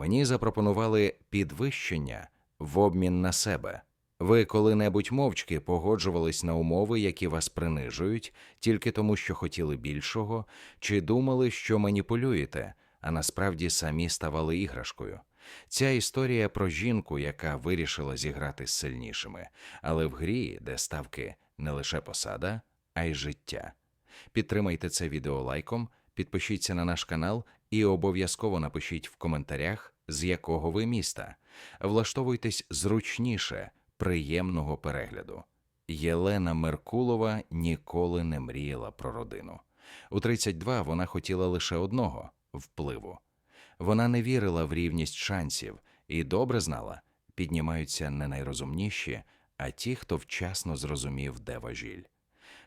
Мені запропонували підвищення в обмін на себе. Ви коли-небудь мовчки погоджувались на умови, які вас принижують, тільки тому, що хотіли більшого, чи думали, що маніпулюєте, а насправді самі ставали іграшкою. Ця історія про жінку, яка вирішила зіграти з сильнішими, але в грі, де ставки не лише посада, а й життя. Підтримайте це відео лайком, підпишіться на наш канал і обов'язково напишіть в коментарях, з якого ви міста. Влаштовуйтесь зручніше, приємного перегляду. Єлена Меркулова ніколи не мріяла про родину. У 32 вона хотіла лише одного впливу. Вона не вірила в рівність шансів і добре знала, піднімаються не найрозумніші, а ті, хто вчасно зрозумів, де важіль.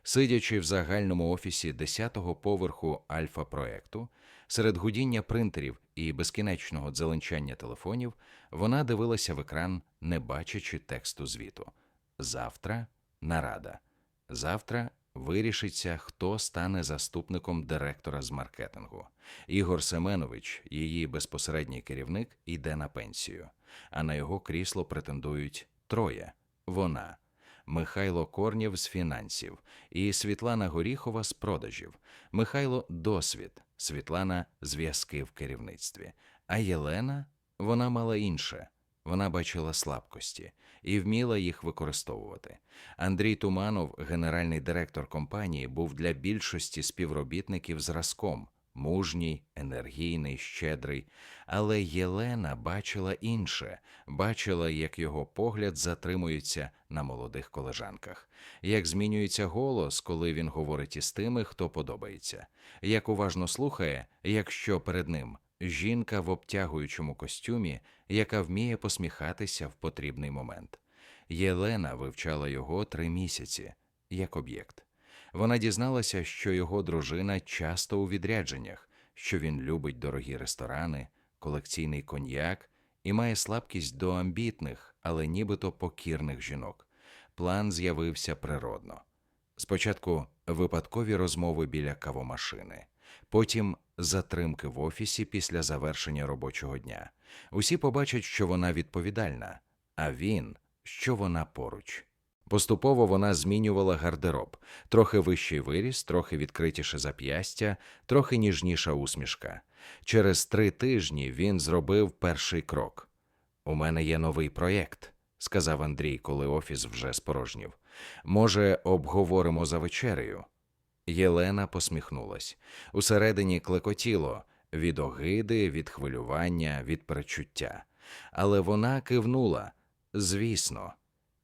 Сидячи в загальному офісі 10-го поверху альфа-проекту, серед гудіння принтерів і безкінечного дзеленчання телефонів, вона дивилася в екран, не бачачи тексту звіту. Завтра нарада. Завтра вирішиться, хто стане заступником директора з маркетингу. Ігор Семенович, її безпосередній керівник, йде на пенсію, а на його крісло претендують троє: вона. Михайло Корнєв з фінансів і Світлана Горіхова з продажів, Михайло досвід, Світлана зв'язки в керівництві. А Єлена вона мала інше. Вона бачила слабкості і вміла їх використовувати. Андрій Туманов, генеральний директор компанії, був для більшості співробітників зразком мужній, енергійний, щедрий. Але Єлена бачила інше, бачила, як його погляд затримується на молодих колежанках, як змінюється голос, коли він говорить із тими, хто подобається, як уважно слухає, якщо перед ним жінка в обтягуючому костюмі, яка вміє посміхатися в потрібний момент. Єлена вивчала його три місяці як об'єкт. Вона дізналася, що його дружина часто у відрядженнях, що він любить дорогі ресторани, колекційний коньяк і має слабкість до амбітних, але нібито покірних жінок. План з'явився природно. Спочатку випадкові розмови біля кавомашини, потім затримки в офісі після завершення робочого дня. Усі побачать, що вона відповідальна, а він, що вона поруч. Поступово вона змінювала гардероб, трохи вищий виріс, трохи відкритіше зап'ястя, трохи ніжніша усмішка. Через три тижні він зробив перший крок. У мене є новий проєкт, сказав Андрій, коли офіс вже спорожнів. Може, обговоримо за вечерею. Єлена посміхнулась. Усередині клекотіло від огиди, від хвилювання, від перечуття. Але вона кивнула. Звісно.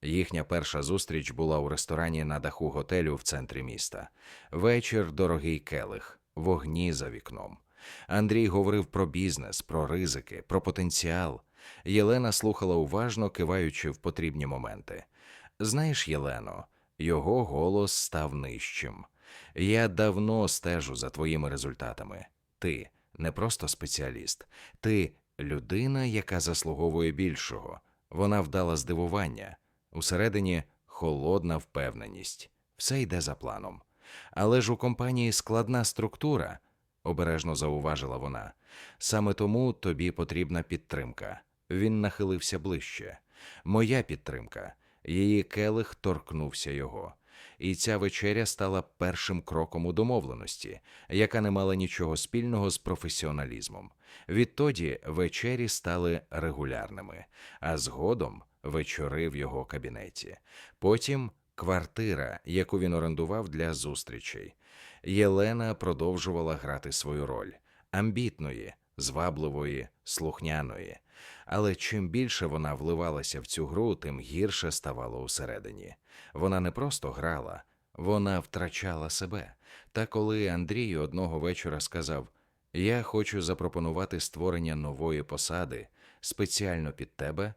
Їхня перша зустріч була у ресторані на даху готелю в центрі міста. Вечір дорогий келих, вогні за вікном. Андрій говорив про бізнес, про ризики, про потенціал. Єлена слухала уважно, киваючи в потрібні моменти. Знаєш, Єлено, його голос став нижчим. Я давно стежу за твоїми результатами. Ти не просто спеціаліст, ти людина, яка заслуговує більшого. Вона вдала здивування. Усередині холодна впевненість, все йде за планом. Але ж у компанії складна структура, обережно зауважила вона. Саме тому тобі потрібна підтримка. Він нахилився ближче. Моя підтримка. Її келих торкнувся його. І ця вечеря стала першим кроком у домовленості, яка не мала нічого спільного з професіоналізмом. Відтоді вечері стали регулярними, а згодом вечори в його кабінеті. Потім квартира, яку він орендував для зустрічей. Єлена продовжувала грати свою роль амбітної, звабливої, слухняної. Але чим більше вона вливалася в цю гру, тим гірше ставало усередині. Вона не просто грала, вона втрачала себе. Та коли Андрій одного вечора сказав: Я хочу запропонувати створення нової посади спеціально під тебе,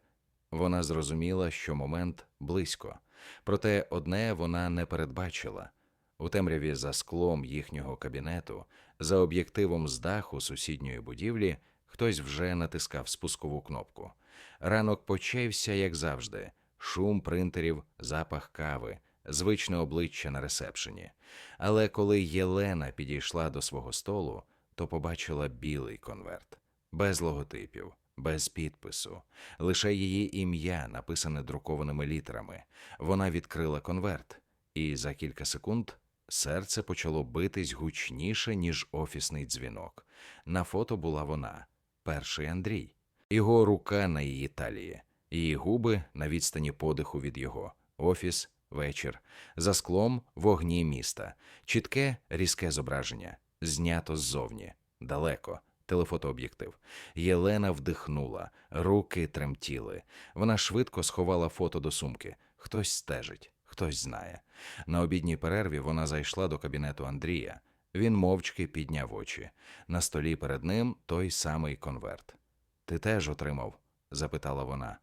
вона зрозуміла, що момент близько. Проте одне вона не передбачила. У темряві за склом їхнього кабінету, за об'єктивом з даху сусідньої будівлі, хтось вже натискав спускову кнопку. Ранок почався, як завжди, шум принтерів, запах кави, звичне обличчя на ресепшені. Але коли Єлена підійшла до свого столу, то побачила білий конверт, без логотипів, без підпису, лише її ім'я, написане друкованими літерами. Вона відкрила конверт, і за кілька секунд серце почало битись гучніше, ніж офісний дзвінок. На фото була вона, перший Андрій, його рука на її талії, її губи на відстані подиху від його, офіс, вечір, за склом вогні міста, чітке різке зображення, знято ззовні, далеко. Телефотооб'єктив. Єлена вдихнула, руки тремтіли. Вона швидко сховала фото до сумки. Хтось стежить, хтось знає. На обідній перерві вона зайшла до кабінету Андрія. Він мовчки підняв очі. На столі перед ним той самий конверт. Ти теж отримав? запитала вона.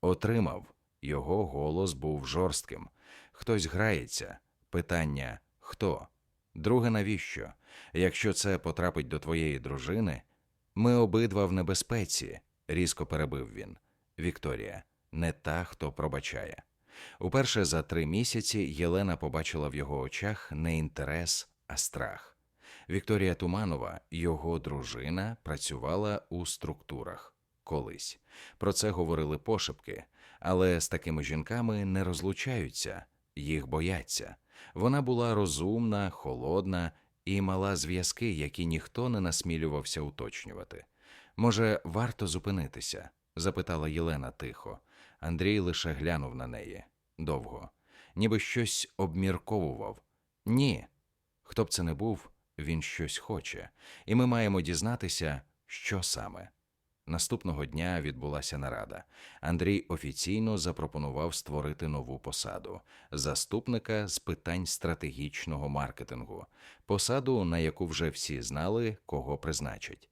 Отримав. Його голос був жорстким. Хтось грається. Питання хто? Друге, навіщо? Якщо це потрапить до твоєї дружини, ми обидва в небезпеці, різко перебив він. Вікторія, не та, хто пробачає. Уперше за три місяці Єлена побачила в його очах не інтерес, а страх. Вікторія Туманова, його дружина, працювала у структурах колись. Про це говорили пошепки, але з такими жінками не розлучаються, їх бояться. Вона була розумна, холодна і мала зв'язки, які ніхто не насмілювався уточнювати. Може, варто зупинитися? запитала Єлена тихо. Андрій лише глянув на неї довго, ніби щось обмірковував. Ні. Хто б це не був, він щось хоче, і ми маємо дізнатися, що саме. Наступного дня відбулася нарада. Андрій офіційно запропонував створити нову посаду заступника з питань стратегічного маркетингу, посаду, на яку вже всі знали, кого призначать.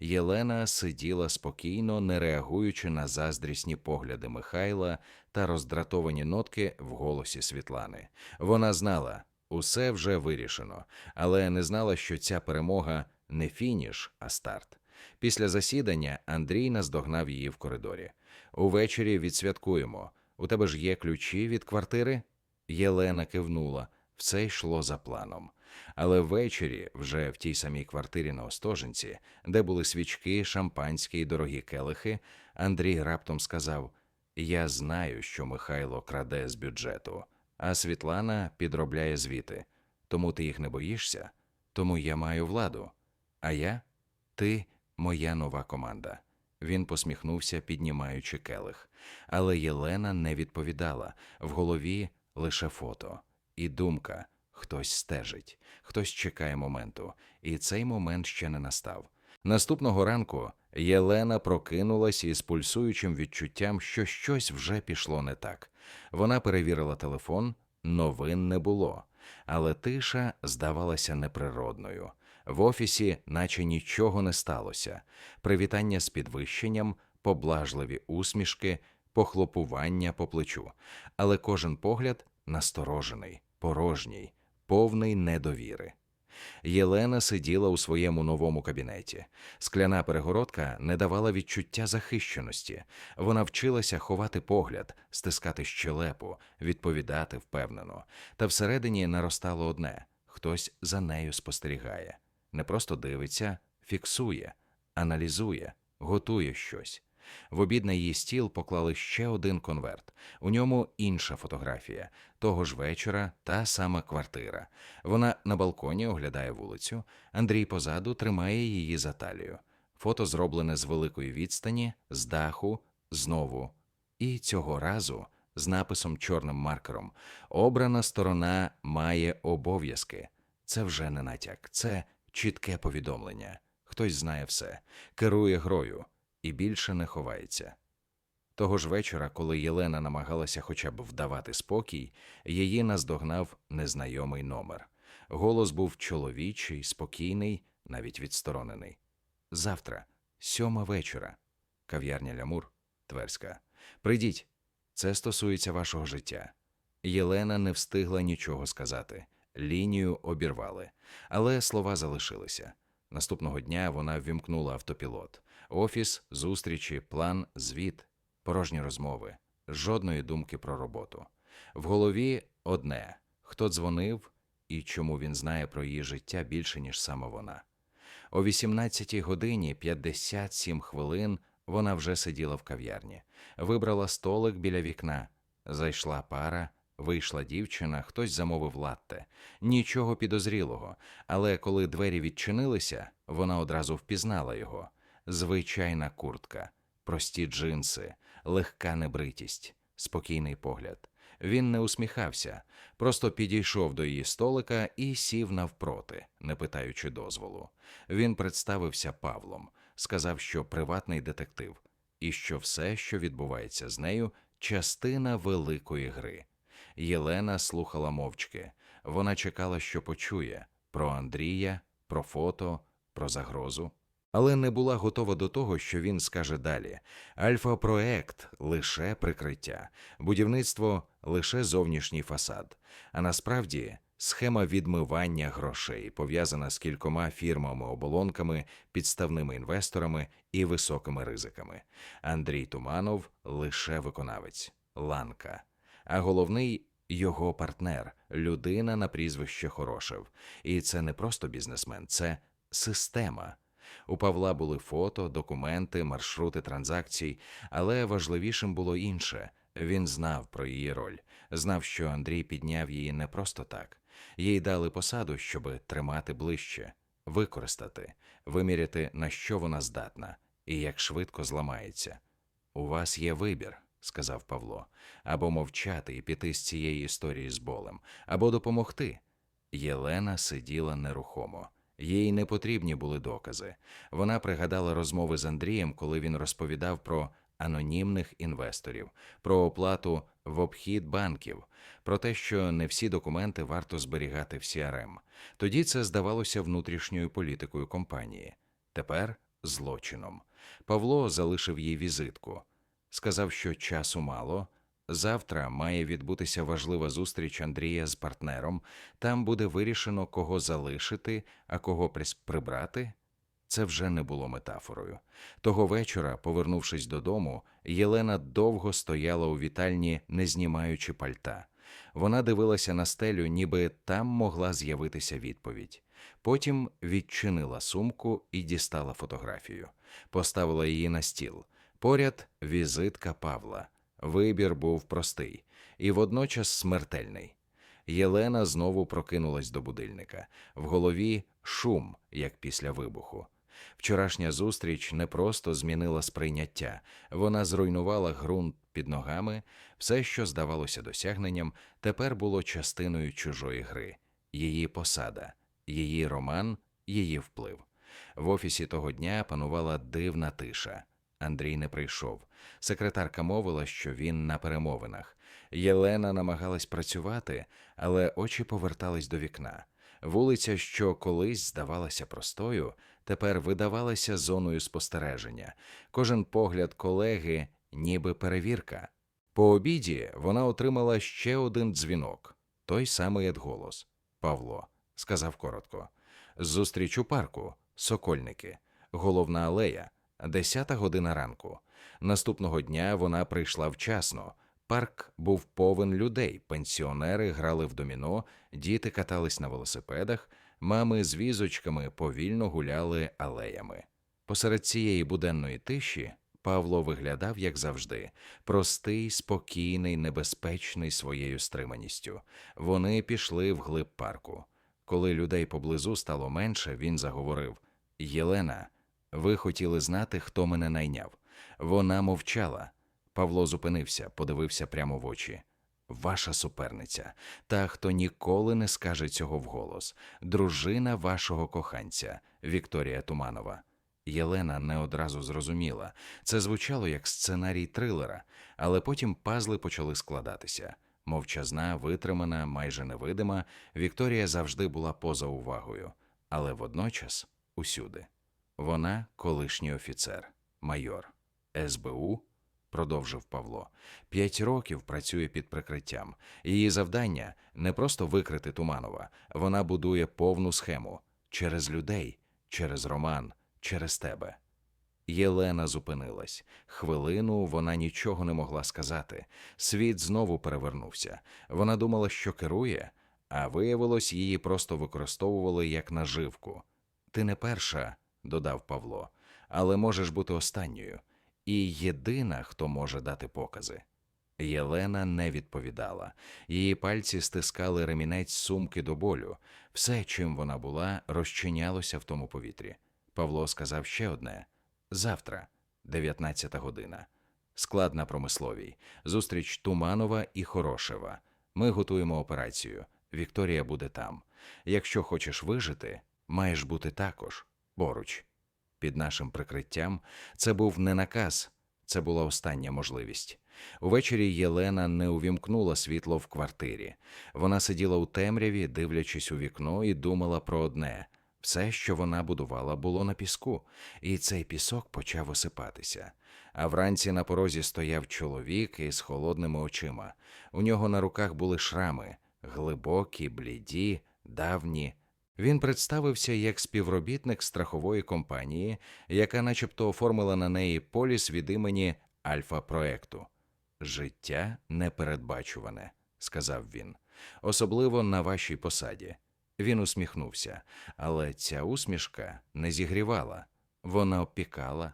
Єлена сиділа спокійно, не реагуючи на заздрісні погляди Михайла та роздратовані нотки в голосі Світлани. Вона знала, усе вже вирішено, але не знала, що ця перемога не фініш, а старт. Після засідання Андрій наздогнав її в коридорі. Увечері відсвяткуємо. У тебе ж є ключі від квартири? Єлена кивнула. Все йшло за планом. Але ввечері, вже в тій самій квартирі на Остоженці, де були свічки, шампанські й дорогі келихи, Андрій раптом сказав: Я знаю, що Михайло краде з бюджету, а Світлана підробляє звіти. Тому ти їх не боїшся, тому я маю владу. А я? Ти моя нова команда. Він посміхнувся, піднімаючи келих. Але Єлена не відповідала в голові лише фото і думка хтось стежить, хтось чекає моменту, і цей момент ще не настав. Наступного ранку Єлена прокинулась із пульсуючим відчуттям, що щось вже пішло не так. Вона перевірила телефон, новин не було, але тиша здавалася неприродною. В офісі, наче нічого не сталося. Привітання з підвищенням, поблажливі усмішки, похлопування по плечу, але кожен погляд насторожений, порожній, повний недовіри. Єлена сиділа у своєму новому кабінеті. Скляна перегородка не давала відчуття захищеності. Вона вчилася ховати погляд, стискати щелепу, відповідати впевнено. Та всередині наростало одне хтось за нею спостерігає не просто дивиться, фіксує, аналізує, готує щось. В обід на її стіл поклали ще один конверт. У ньому інша фотографія. Того ж вечора та сама квартира. Вона на балконі оглядає вулицю. Андрій позаду тримає її за талію. Фото зроблене з великої відстані, з даху, знову. І цього разу з написом чорним маркером Обрана сторона має обов'язки. Це вже не натяк, це чітке повідомлення. Хтось знає все, керує грою і більше не ховається. Того ж вечора, коли Єлена намагалася хоча б вдавати спокій, її наздогнав незнайомий номер. Голос був чоловічий, спокійний, навіть відсторонений. Завтра, сьома вечора, кав'ярня Лямур, Тверська. Прийдіть, це стосується вашого життя. Єлена не встигла нічого сказати. Лінію обірвали, але слова залишилися. Наступного дня вона ввімкнула автопілот, офіс, зустрічі, план, звіт, порожні розмови, жодної думки про роботу. В голові одне хто дзвонив і чому він знає про її життя більше, ніж саме вона. О 18 годині 57 хвилин Вона вже сиділа в кав'ярні, вибрала столик біля вікна. Зайшла пара, вийшла дівчина, хтось замовив латте. Нічого підозрілого, але коли двері відчинилися, вона одразу впізнала його. Звичайна куртка, прості джинси, легка небритість, спокійний погляд. Він не усміхався, просто підійшов до її столика і сів навпроти, не питаючи дозволу. Він представився Павлом, сказав, що приватний детектив, і що все, що відбувається з нею, частина великої гри. Єлена слухала мовчки. Вона чекала, що почує про Андрія, про фото, про загрозу. Але не була готова до того, що він скаже далі. Альфа-проект лише прикриття, будівництво лише зовнішній фасад. А насправді схема відмивання грошей пов'язана з кількома фірмами-оболонками, підставними інвесторами і високими ризиками. Андрій Туманов лише виконавець, ланка. А головний його партнер, людина на прізвище Хорошев. І це не просто бізнесмен, це система. У Павла були фото, документи, маршрути транзакцій, але важливішим було інше. Він знав про її роль, знав, що Андрій підняв її не просто так. Їй дали посаду, щоби тримати ближче, використати, виміряти, на що вона здатна і як швидко зламається. У вас є вибір, сказав Павло, або мовчати і піти з цієї історії з болем, або допомогти. Єлена сиділа нерухомо. Їй не потрібні були докази. Вона пригадала розмови з Андрієм, коли він розповідав про анонімних інвесторів, про оплату в обхід банків, про те, що не всі документи варто зберігати в CRM. Тоді це здавалося внутрішньою політикою компанії. Тепер злочином. Павло залишив їй візитку. Сказав, що часу мало. Завтра має відбутися важлива зустріч Андрія з партнером. Там буде вирішено, кого залишити, а кого прибрати. Це вже не було метафорою. Того вечора, повернувшись додому, Єлена довго стояла у вітальні, не знімаючи пальта. Вона дивилася на стелю, ніби там могла з'явитися відповідь. Потім відчинила сумку і дістала фотографію, поставила її на стіл. Поряд візитка Павла. Вибір був простий і водночас смертельний. Єлена знову прокинулась до будильника. В голові шум, як після вибуху. Вчорашня зустріч не просто змінила сприйняття, вона зруйнувала ґрунт під ногами, все, що здавалося досягненням, тепер було частиною чужої гри, її посада, її роман, її вплив. В офісі того дня панувала дивна тиша. Андрій не прийшов. Секретарка мовила, що він на перемовинах. Єлена намагалась працювати, але очі повертались до вікна. Вулиця, що колись здавалася простою, тепер видавалася зоною спостереження. Кожен погляд колеги, ніби перевірка. По обіді вона отримала ще один дзвінок, той самий Едголос. Павло сказав коротко. Зустріч у парку, сокольники, головна алея, десята година ранку. Наступного дня вона прийшла вчасно. Парк був повен людей, пенсіонери грали в доміно, діти катались на велосипедах, мами з візочками повільно гуляли алеями. Посеред цієї буденної тиші Павло виглядав, як завжди, простий, спокійний, небезпечний своєю стриманістю. Вони пішли вглиб парку. Коли людей поблизу стало менше, він заговорив: Єлена, ви хотіли знати, хто мене найняв. Вона мовчала. Павло зупинився, подивився прямо в очі. Ваша суперниця, та, хто ніколи не скаже цього вголос, дружина вашого коханця, Вікторія Туманова. Єлена не одразу зрозуміла. Це звучало як сценарій трилера, але потім пазли почали складатися. Мовчазна, витримана, майже невидима, Вікторія завжди була поза увагою, але водночас усюди. Вона колишній офіцер, майор, СБУ, продовжив Павло. П'ять років працює під прикриттям. Її завдання не просто викрити Туманова, вона будує повну схему через людей, через роман, через тебе. Єлена зупинилась. Хвилину вона нічого не могла сказати. Світ знову перевернувся. Вона думала, що керує, а виявилось, її просто використовували як наживку. Ти не перша, додав Павло, але можеш бути останньою. і єдина, хто може дати покази. Єлена не відповідала. Її пальці стискали ремінець сумки до болю. Все, чим вона була, розчинялося в тому повітрі. Павло сказав ще одне завтра, 19 година. Склад на промисловій. Зустріч Туманова і Хорошева. Ми готуємо операцію. Вікторія буде там. Якщо хочеш вижити, маєш бути також поруч. Під нашим прикриттям це був не наказ, це була остання можливість. Увечері Єлена не увімкнула світло в квартирі. Вона сиділа у темряві, дивлячись у вікно, і думала про одне все, що вона будувала, було на піску, і цей пісок почав осипатися. А вранці на порозі стояв чоловік із холодними очима. У нього на руках були шрами глибокі, бліді, давні. Він представився як співробітник страхової компанії, яка начебто оформила на неї поліс від імені Альфа-проекту. Життя непередбачуване, сказав він, особливо на вашій посаді. Він усміхнувся, але ця усмішка не зігрівала, вона опікала.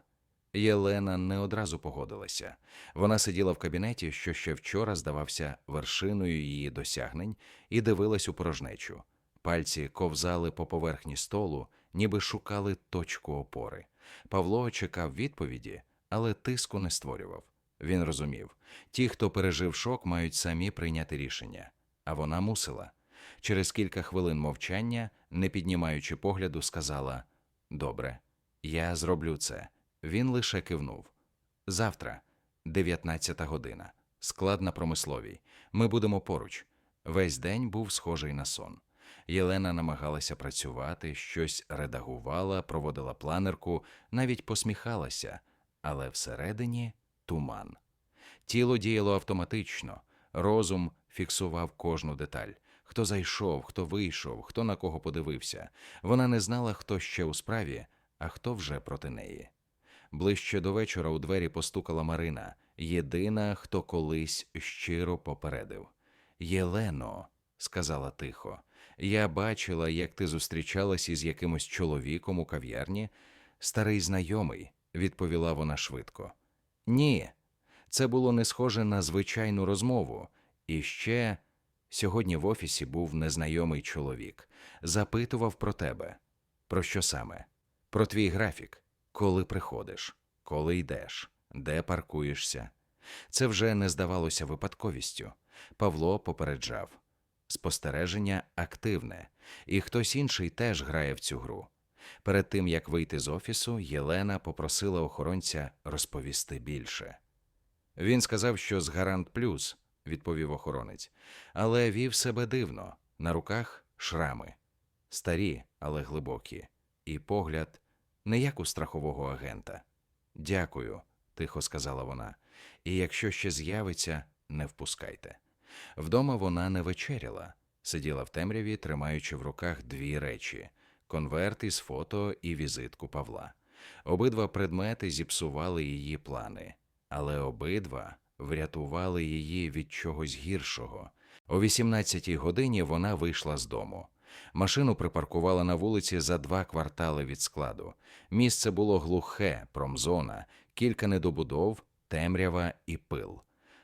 Єлена не одразу погодилася. Вона сиділа в кабінеті, що ще вчора здавався вершиною її досягнень, і дивилась у порожнечу. Пальці ковзали по поверхні столу, ніби шукали точку опори. Павло чекав відповіді, але тиску не створював. Він розумів ті, хто пережив шок, мають самі прийняти рішення, а вона мусила. Через кілька хвилин мовчання, не піднімаючи погляду, сказала Добре, я зроблю це. Він лише кивнув. Завтра, 19 година, склад на промисловій. Ми будемо поруч. Весь день був схожий на сон. Єлена намагалася працювати, щось редагувала, проводила планерку, навіть посміхалася, але всередині туман. Тіло діяло автоматично, розум фіксував кожну деталь. Хто зайшов, хто вийшов, хто на кого подивився. Вона не знала, хто ще у справі, а хто вже проти неї. Ближче до вечора у двері постукала Марина, єдина, хто колись щиро попередив. Єлено, сказала тихо, я бачила, як ти зустрічалась із якимось чоловіком у кав'ярні. Старий знайомий, відповіла вона швидко. Ні, це було не схоже на звичайну розмову. І ще сьогодні в офісі був незнайомий чоловік, запитував про тебе. Про що саме? Про твій графік, коли приходиш, коли йдеш, де паркуєшся. Це вже не здавалося випадковістю. Павло попереджав спостереження активне, і хтось інший теж грає в цю гру. Перед тим як вийти з офісу, Єлена попросила охоронця розповісти більше. Він сказав, що з Гарант Плюс, відповів охоронець, але вів себе дивно на руках шрами, старі, але глибокі, і погляд не як у страхового агента. Дякую, тихо сказала вона. І якщо ще з'явиться, не впускайте. Вдома вона не вечеряла, сиділа в темряві, тримаючи в руках дві речі конверт із фото і візитку Павла. Обидва предмети зіпсували її плани, але обидва врятували її від чогось гіршого. О 18-й годині вона вийшла з дому. Машину припаркувала на вулиці за два квартали від складу. Місце було глухе, промзона, кілька недобудов, темрява і пил.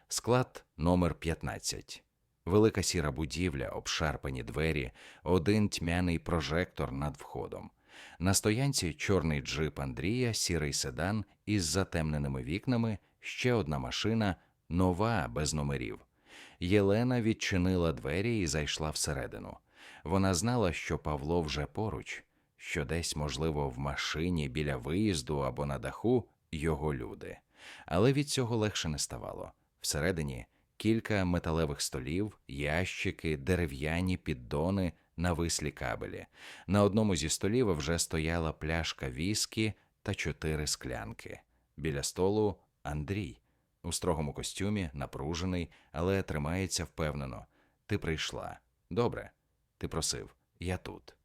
Склад номер 15. Велика сіра будівля, обшарпані двері, один тьмяний прожектор над входом. На стоянці чорний джип Андрія, сірий седан із затемненими вікнами, ще одна машина, нова, без номерів. Єлена відчинила двері і зайшла всередину. Вона знала, що Павло вже поруч, що десь, можливо, в машині біля виїзду або на даху його люди. Але від цього легше не ставало. Всередині кілька металевих столів, ящики, дерев'яні піддони, навислі кабелі. На одному зі столів вже стояла пляшка віскі та чотири склянки. Біля столу Андрій у строгому костюмі, напружений, але тримається впевнено. Ти прийшла. Добре. Ти просив, я тут.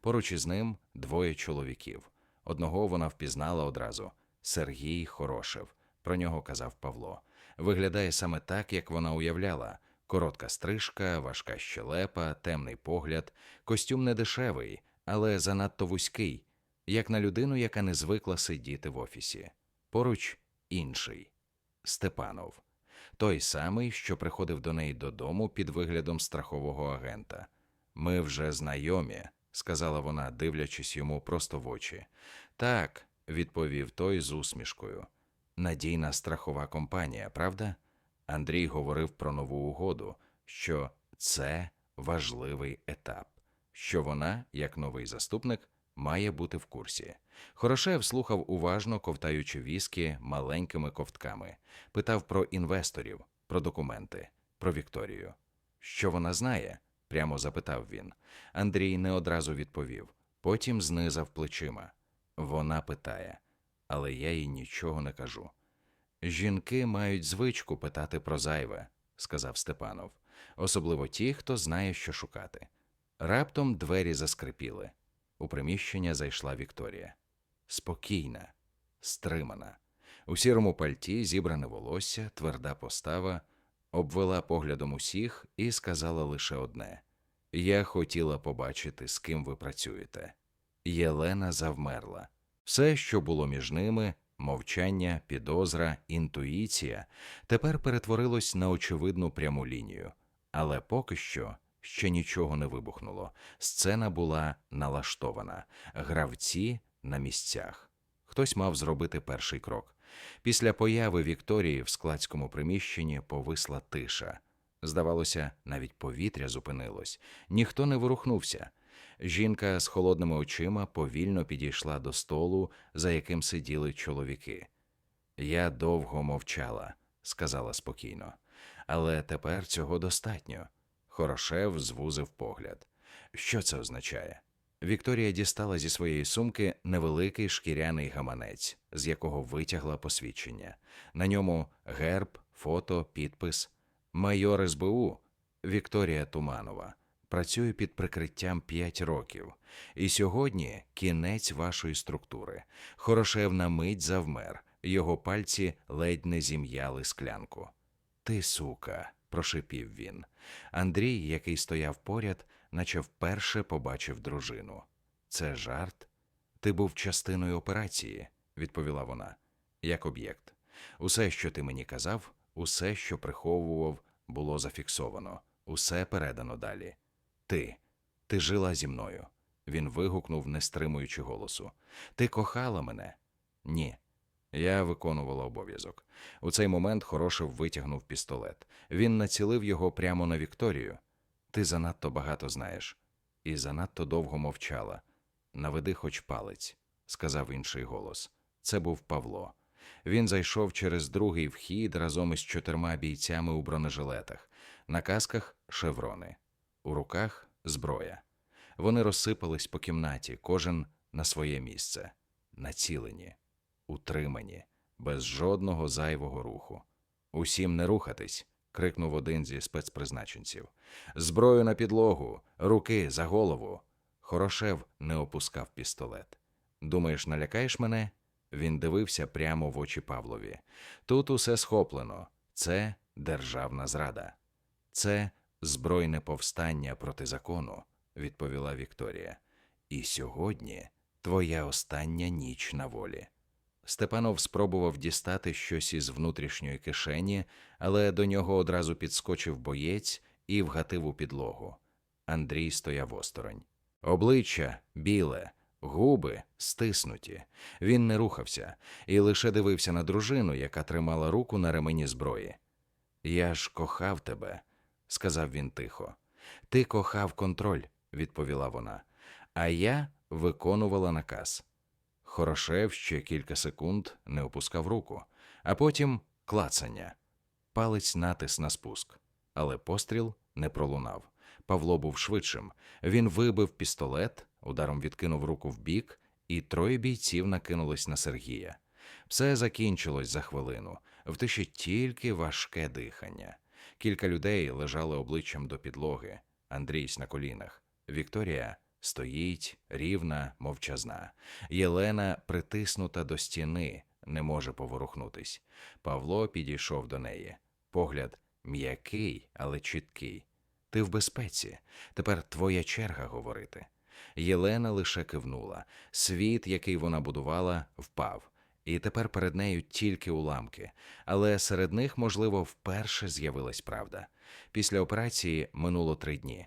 Поруч із ним двоє чоловіків. Одного вона впізнала одразу Сергій Хорошев. Про нього казав Павло. Виглядає саме так, як вона уявляла. Коротка стрижка, важка щелепа, темний погляд, костюм не дешевий, але занадто вузький, як на людину, яка не звикла сидіти в офісі. Поруч інший Степанов, той самий, що приходив до неї додому під виглядом страхового агента. Ми вже знайомі, сказала вона, дивлячись йому просто в очі. Так, відповів той з усмішкою. Надійна страхова компанія, правда? Андрій говорив про нову угоду, що це важливий етап, що вона, як новий заступник, має бути в курсі. Хорошев слухав уважно, ковтаючи віскі маленькими ковтками, питав про інвесторів, про документи, про Вікторію. Що вона знає? прямо запитав він. Андрій не одразу відповів, потім знизав плечима. Вона питає, але я їй нічого не кажу. Жінки мають звичку питати про зайве, сказав Степанов, особливо ті, хто знає, що шукати. Раптом двері заскрипіли. У приміщення зайшла Вікторія. Спокійна, стримана. У сірому пальті зібране волосся, тверда постава, обвела поглядом усіх і сказала лише одне: Я хотіла побачити, з ким ви працюєте. Єлена завмерла. Все, що було між ними, мовчання, підозра, інтуїція, тепер перетворилось на очевидну пряму лінію. Але поки що ще нічого не вибухнуло. Сцена була налаштована, гравці на місцях. Хтось мав зробити перший крок. Після появи Вікторії в складському приміщенні повисла тиша. Здавалося, навіть повітря зупинилось, ніхто не ворухнувся. Жінка з холодними очима повільно підійшла до столу, за яким сиділи чоловіки. Я довго мовчала, сказала спокійно, але тепер цього достатньо. Хорошев звузив погляд. Що це означає? Вікторія дістала зі своєї сумки невеликий шкіряний гаманець, з якого витягла посвідчення. На ньому герб, фото, підпис. Майор СБУ Вікторія Туманова. Працюю під прикриттям 5 років. І сьогодні кінець вашої структури. Хорошев на мить завмер, його пальці ледь не зім'яли склянку. Ти, сука, прошипів він. Андрій, який стояв поряд, наче вперше побачив дружину. Це жарт? Ти був частиною операції, відповіла вона, як об'єкт. Усе, що ти мені казав, усе, що приховував, було зафіксовано, усе передано далі. Ти, ти жила зі мною. Він вигукнув, не стримуючи голосу. Ти кохала мене? Ні. Я виконувала обов'язок. У цей момент Хорошев витягнув пістолет. Він націлив його прямо на Вікторію. Ти занадто багато знаєш. І занадто довго мовчала. Наведи хоч палець, сказав інший голос. Це був Павло. Він зайшов через другий вхід разом із чотирма бійцями у бронежилетах, на касках шеврони, у руках зброя. Вони розсипались по кімнаті, кожен на своє місце, націлені, утримані, без жодного зайвого руху. Усім не рухатись. крикнув один зі спецпризначенців. Зброю на підлогу, руки за голову. Хорошев не опускав пістолет. Думаєш, налякаєш мене? Він дивився прямо в очі Павлові. Тут усе схоплено. Це державна зрада. Це збройне повстання проти закону, відповіла Вікторія. І сьогодні твоя остання ніч на волі. Степанов спробував дістати щось із внутрішньої кишені, але до нього одразу підскочив боєць і вгатив у підлогу. Андрій стояв осторонь. Обличчя біле, губи стиснуті. Він не рухався і лише дивився на дружину, яка тримала руку на ремені зброї. Я ж кохав тебе, сказав він тихо. Ти кохав контроль, відповіла вона, а я виконувала наказ. Хорошев ще кілька секунд не опускав руку, а потім клацання, палець натис на спуск. Але постріл не пролунав. Павло був швидшим. Він вибив пістолет, ударом відкинув руку вбік, і троє бійців накинулись на Сергія. Все закінчилось за хвилину, в тиші тільки важке дихання. Кілька людей лежали обличчям до підлоги, Андрійсь на колінах. Вікторія стоїть рівна, мовчазна. Єлена притиснута до стіни, не може поворухнутись. Павло підійшов до неї. Погляд м'який, але чіткий. Ти в безпеці. Тепер твоя черга говорити. Єлена лише кивнула. Світ, який вона будувала, впав, І тепер перед нею тільки уламки, але серед них, можливо, вперше з'явилась правда. Після операції минуло три дні.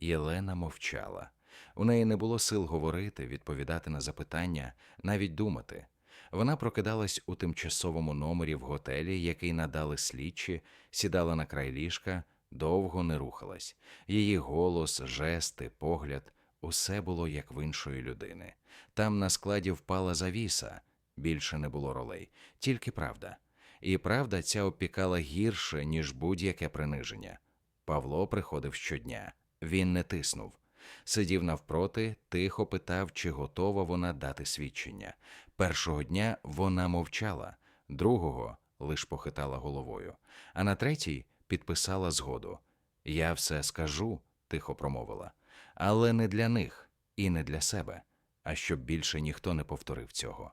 Єлена мовчала. У неї не було сил говорити, відповідати на запитання, навіть думати. Вона прокидалась у тимчасовому номері в готелі, який надали слідчі, сідала на край ліжка, довго не рухалась. Її голос, жести, погляд усе було як в іншої людини. Там на складі впала завіса, більше не було ролей, тільки правда. І правда ця опікала гірше, ніж будь-яке приниження. Павло приходив щодня. Він не тиснув. Сидів навпроти, тихо питав, чи готова вона дати свідчення. Першого дня вона мовчала, другого лиш похитала головою, а на третій підписала згоду. Я все скажу, тихо промовила, але не для них і не для себе, а щоб більше ніхто не повторив цього.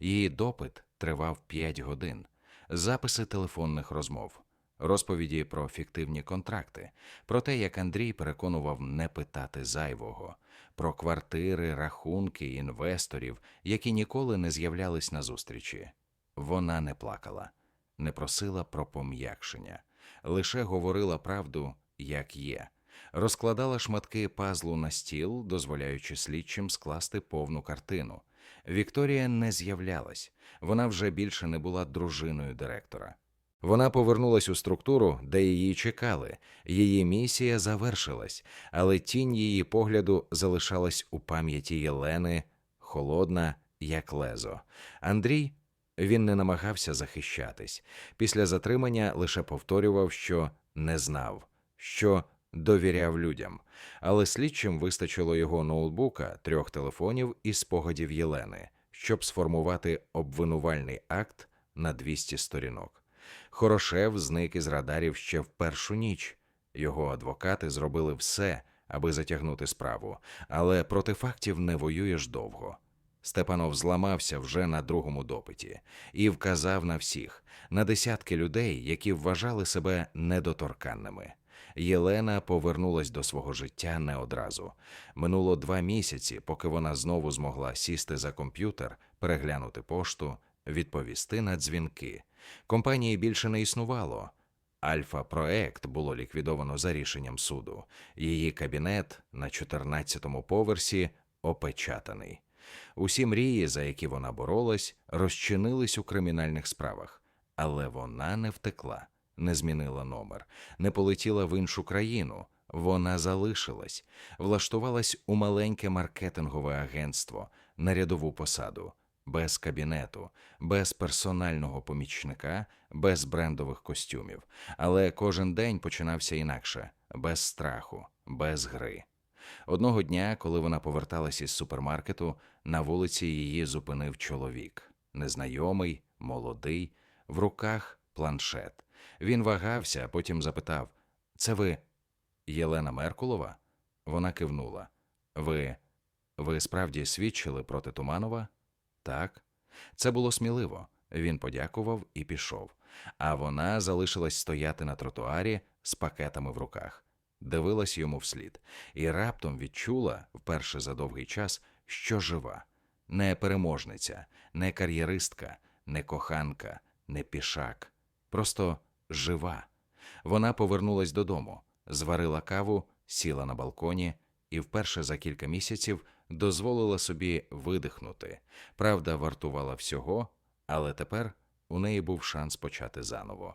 Її допит тривав п'ять годин, записи телефонних розмов, розповіді про фіктивні контракти, про те, як Андрій переконував не питати зайвого, про квартири, рахунки, інвесторів, які ніколи не з'являлись на зустрічі. Вона не плакала, не просила про пом'якшення, лише говорила правду, як є, розкладала шматки пазлу на стіл, дозволяючи слідчим скласти повну картину. Вікторія не з'являлась, вона вже більше не була дружиною директора. Вона повернулась у структуру, де її чекали. Її місія завершилась, але тінь її погляду залишалась у пам'яті Єлени, холодна, як лезо. Андрій він не намагався захищатись. Після затримання лише повторював, що не знав, що довіряв людям. Але слідчим вистачило його ноутбука, трьох телефонів і спогадів Єлени, щоб сформувати обвинувальний акт на 200 сторінок. Хорошев зник із радарів ще в першу ніч. Його адвокати зробили все, аби затягнути справу, але проти фактів не воюєш довго. Степанов зламався вже на другому допиті і вказав на всіх, на десятки людей, які вважали себе недоторканними. Єлена повернулась до свого життя не одразу. Минуло два місяці, поки вона знову змогла сісти за комп'ютер, переглянути пошту, відповісти на дзвінки. Компанії більше не існувало. Альфа-проект було ліквідовано за рішенням суду. Її кабінет на 14-му поверсі опечатаний. Усі мрії, за які вона боролась, розчинились у кримінальних справах, але вона не втекла, не змінила номер, не полетіла в іншу країну. Вона залишилась, влаштувалась у маленьке маркетингове агентство на рядову посаду, без кабінету, без персонального помічника, без брендових костюмів. Але кожен день починався інакше, без страху, без гри. Одного дня, коли вона поверталась із супермаркету, на вулиці її зупинив чоловік, незнайомий, молодий, в руках планшет. Він вагався, потім запитав: Це ви Єлена Меркулова? Вона кивнула. Ви. Ви справді свідчили проти Туманова? Так. Це було сміливо. Він подякував і пішов. А вона залишилась стояти на тротуарі з пакетами в руках, дивилась йому вслід, і раптом відчула вперше за довгий час, що жива, не переможниця, не кар'єристка, не коханка, не пішак, просто жива. Вона повернулась додому, зварила каву, сіла на балконі і вперше за кілька місяців дозволила собі видихнути. Правда, вартувала всього, але тепер у неї був шанс почати заново.